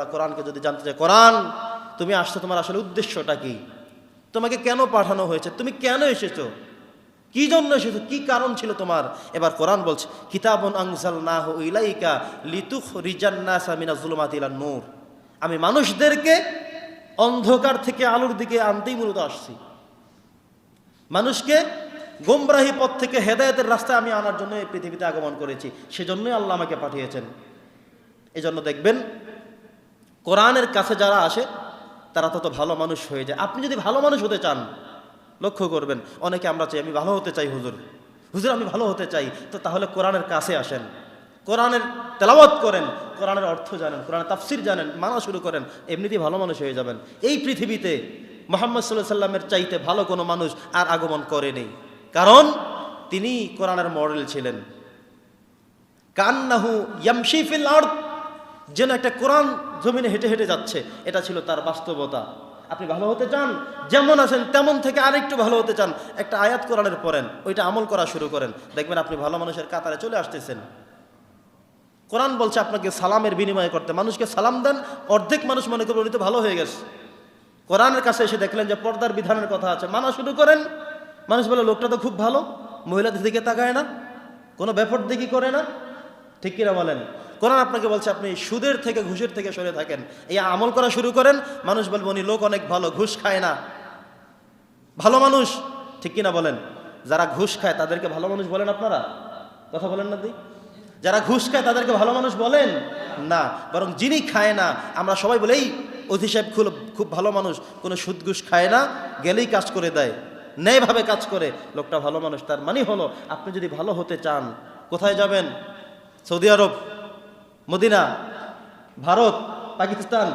আমরা কোরআনকে যদি জানতে চাই, কোরআন, তুমি আসছো, তোমার আসলে উদ্দেশ্যটা কি? তোমাকে কেন পাঠানো হয়েছে? তুমি কেন এসেছ? কি জন্য এসেছ? কি কারণ ছিল তোমার? এবার কোরআন বলছে, কিতাবন আংসাল না ইলাইকা লিতুখ রিজান্নাসা মিনা জুলুমাত নূর। আমি মানুষদেরকে অন্ধকার থেকে আলোর দিকে আনতেই মূলত আসছি। মানুষকে গোমরাহি পথ থেকে হেদায়েতের রাস্তায় আমি আনার জন্য এই পৃথিবীতে আগমন করেছি। সেজন্যই আল্লাহ আমাকে পাঠিয়েছেন। এই জন্য দেখবেন কোরআনের কাছে যারা আসে, তারা তত ভালো মানুষ হয়ে যায়। আপনি যদি ভালো মানুষ হতে চান, লক্ষ্য করবেন, অনেকে আমরা চাই, আমি ভালো হতে চাই, হুজুর। হুজুর, আমি ভালো হতে চাই। তো তাহলে কোরআনের কাছে আসেন। কোরআনের তেলাওয়াত করেন, কোরআনের অর্থ জানেন, কোরআনের তাফসির জানেন, মানা শুরু করেন, এমনিতেই ভালো মানুষ হয়ে যাবেন। এই পৃথিবীতে মোহাম্মদ সাল্লাহ সাল্লামের চাইতে ভালো কোনো মানুষ আর আগমন করেনি কারণ তিনি কোরআনের মডেল ছিলেন। কান্নাহু ইয়ামশিফিল আর্থ যেন একটা কোরআন জমিনে হেঁটে হেঁটে যাচ্ছে, এটা ছিল তার বাস্তবতা। আপনি ভালো হতে চান? যেমন আছেন, তেমন থেকে আরেকটু ভালো হতে চান। একটা আয়াত কোরআনের পড়েন, ওইটা আমল করা শুরু করেন। দেখবেন আপনি ভালো মানুষের কাতারে চলে আসতেছেন। কোরআন বলছে আপনাকে সালামের বিনিময় করতে। মানুষকে সালাম দেন, অর্ধেক মানুষ মনে করবে উনি তো ভালো হয়ে গেছে। কোরআনের কাছে এসে দেখলেন যে পর্দার বিধানের কথা আছে। মানা শুরু করেন। মানুষ বলে, লোকটা তো খুব ভালো, মহিলাদের দিকে তাকায় না, কোনো ব্যাপার দিকে করে না। ঠিক কিনা বলেন? কোরআন আপনাকে বলছে, আপনি সুদের থেকে ঘুষের থেকে সরে থাকেন। এই আমল করা শুরু করেন, মানুষ বলবে, উনি লোক অনেক ভালো, ঘুষ খায় না। ভালো মানুষ, ঠিক কিনা বলেন? যারা ঘুষ খায়, তাদেরকে ভালো মানুষ বলেন আপনারা? কথা বলেন না দি। যারা ঘুষ খায়, তাদেরকে ভালো মানুষ বলেন? না। বরং যিনি খায় না, আমরা সবাই বলি, এই অধি সাহেব খুব খুব ভালো মানুষ, কোনো সুদ ঘুষ খায় না, গেলেই কাজ করে দেয়। ন্যায়ভাবে কাজ করে, লোকটা ভালো মানুষ। তার মানে হলো, আপনি যদি ভালো হতে চান, কোথায় যাবেন? Saudi Arab? Medina, Bharat, Pakistan,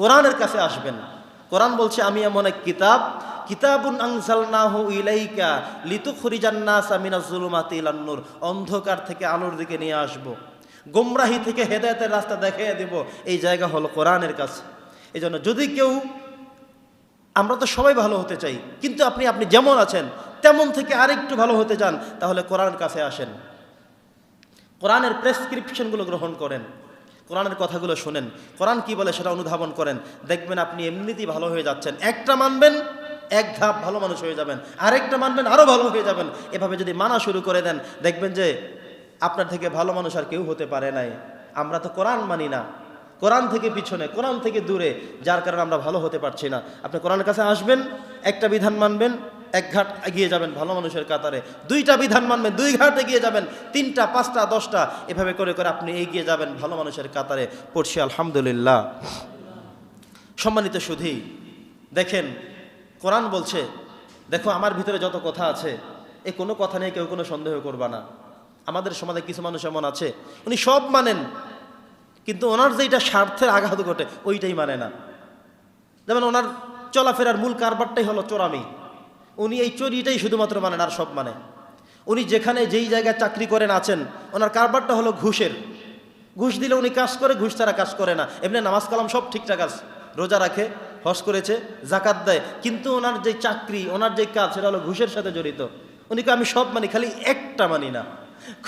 কোরআনের কাছে আসবেন। কোরআন বলছে, আমি এমন এক কিতাব, কিতাবুন আনসালনাহু ইলাইকা লিতুখরিজান্নাসা মিনাজ জুলুমাতি ইলান নূর। অন্ধকার থেকে আলোর দিকে নিয়ে আসব। গোমরাহি থেকে হেদায়েতের রাস্তা দেখিয়ে দেব। এই জায়গা হলো কোরআনের কাছে। এই জন্য যদি কেউ, আমরা তো সবাই ভালো হতে চাই, কিন্তু আপনি আপনি যেমন আছেন, তেমন থেকে আরেকটু ভালো হতে চান, তাহলে কোরআনের কাছে আসেন। কোরআনের প্রেসক্রিপশনগুলো গ্রহণ করেন। কোরআনের কথাগুলো শোনেন। কোরআন কি বলে সেটা অনুধাবন করেন। দেখবেন আপনি এমনিতেই ভালো হয়ে যাচ্ছেন। একটা মানবেন, এক ধাপ ভালো মানুষ হয়ে যাবেন। আরেকটা মানবেন আরও ভালো হয়ে যাবেন। এভাবে যদি মানা শুরু করে দেন, দেখবেন যে আপনার থেকে ভালো মানুষ আর কেউ হতে পারে নাই। আমরা তো কোরআন মানি না। কোরআন থেকে পিছনে, কোরআন থেকে দূরে, যার কারণে আমরা ভালো হতে পারছি না। আপনি কোরআনের কাছে আসবেন, একটা বিধান মানবেন এক ঘাট এগিয়ে যাবেন ভালো মানুষের কাতারে। দুইটা বিধান মানবেন, দুই ঘাট এগিয়ে যাবেন, তিনটা, পাঁচটা, দশটা, এভাবে করে করে আপনি এগিয়ে যাবেন ভালো মানুষের কাতারে। পড়ছি আলহামদুলিল্লাহ। সম্মানিত সুধী, দেখেন, কোরআন বলছে, দেখো আমার ভিতরে যত কথা আছে, এ কোনো কথা নিয়ে কেউ কোনো সন্দেহ করবা না। আমাদের সমাজে কিছু মানুষ এমন আছে, উনি সব মানেন, কিন্তু ওনার যেটা স্বার্থের আঘাত ঘটে, ওইটাই মানে না। যেমন ওনার চলাফেরার মূল কারবারটাই হলো চোরামি। উনি এই চুরিটাই শুধুমাত্র মানেন আর সব মানে। উনি যেখানে যেই জায়গায় চাকরি করেন আছেন, ওনার কারবারটা হলো ঘুষের। ঘুষ দিলে উনি কাজ করে, ঘুষ ছাড়া কাজ করে না। এমনি নামাজ কালাম সব ঠিকঠাক আছে, রোজা রাখে, হজ করেছে, জাকাত দেয়। কিন্তু ওনার যে চাকরি, ওনার যে কাজ, সেটা হলো ঘুষের সাথে জড়িত। উনি আমি সব মানি, খালি একটা মানি না।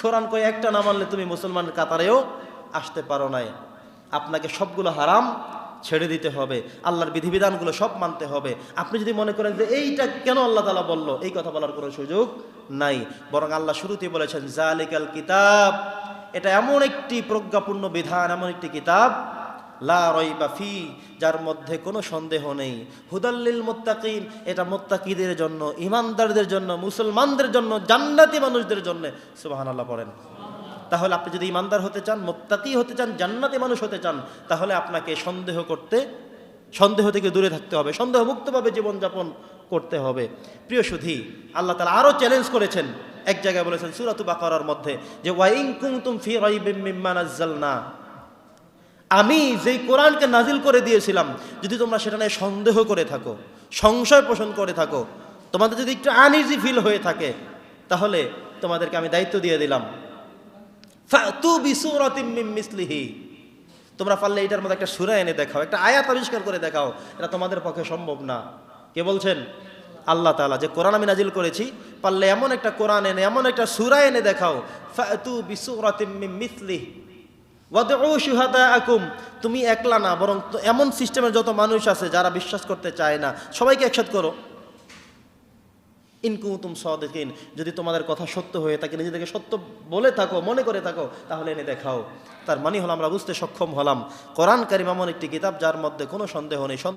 কোরআন কয়, একটা না মানলে তুমি মুসলমানের কাতারেও আসতে পারো নাই। আপনাকে সবগুলো হারাম ছেড়ে দিতে হবে, আল্লাহর বিধিবিধানগুলো সব মানতে হবে। আপনি যদি মনে করেন যে এইটা কেন আল্লাহ তালা বলল, এই কথা বলার কোনো সুযোগ নাই। বরং আল্লাহ শুরুতেই বলেছেন, জালিকাল কিতাব এটা এমন একটি প্রজ্ঞাপূর্ণ বিধান, এমন একটি কিতাব, লা ফি, যার মধ্যে কোনো সন্দেহ নেই। হুদাল্লিল মোত্তাকিন, এটা মোত্তাকিদের জন্য, ইমানদারদের জন্য, মুসলমানদের জন্য, জান্নাতি মানুষদের জন্য। সুবাহান আল্লাহ পড়েন। তাহলে আপনি যদি ইমানদার হতে চান, মোত্তাকি হতে চান, জান্নাতি মানুষ হতে চান, তাহলে আপনাকে সন্দেহ করতে, সন্দেহ থেকে দূরে থাকতে হবে সন্দেহ মুক্তভাবে জীবনযাপন করতে হবে। প্রিয় সুধী, আল্লাহ তালা আরও চ্যালেঞ্জ করেছেন। এক জায়গায় বলেছেন, সুরাতু বাকারার মধ্যে যে ওয়াইং কুমতুম ফি নাজ্জালনা। আমি যেই কোরআনকে নাজিল করে দিয়েছিলাম, যদি তোমরা সেটা নিয়ে সন্দেহ করে থাকো, সংশয় পোষণ করে থাকো, তোমাদের যদি একটু আনইজি ফিল হয়ে থাকে, তাহলে তোমাদেরকে আমি দায়িত্ব দিয়ে দিলাম। তোমরা পারলে এটার মধ্যে একটা সুরা এনে দেখাও, একটা আয়াত আবিষ্কার করে দেখাও, এটা তোমাদের পক্ষে সম্ভব না। কে বলছেন? আল্লাহ তাআলা, যে কোরআন আমি নাজিল করেছি, পারলে এমন একটা কোরআন এনে, এমন একটা সুরা এনে দেখাও তুমি একলা না, বরং এমন সিস্টেমের যত মানুষ আছে যারা বিশ্বাস করতে চায় না, সবাইকে একসাথ করো। ইনকুতুম সদেকিন, যদি তোমাদের কথা সত্য হয়ে থাকে, নিজেদেরকে সত্য বলে থাকো, মনে করে থাকো, তাহলে এনে দেখাও। তার মানে হলো আমরা বুঝতে সক্ষম হলাম। কোরআন কারিম একটি কিতাব যার মধ্যে কোনো সন্দেহ নেই।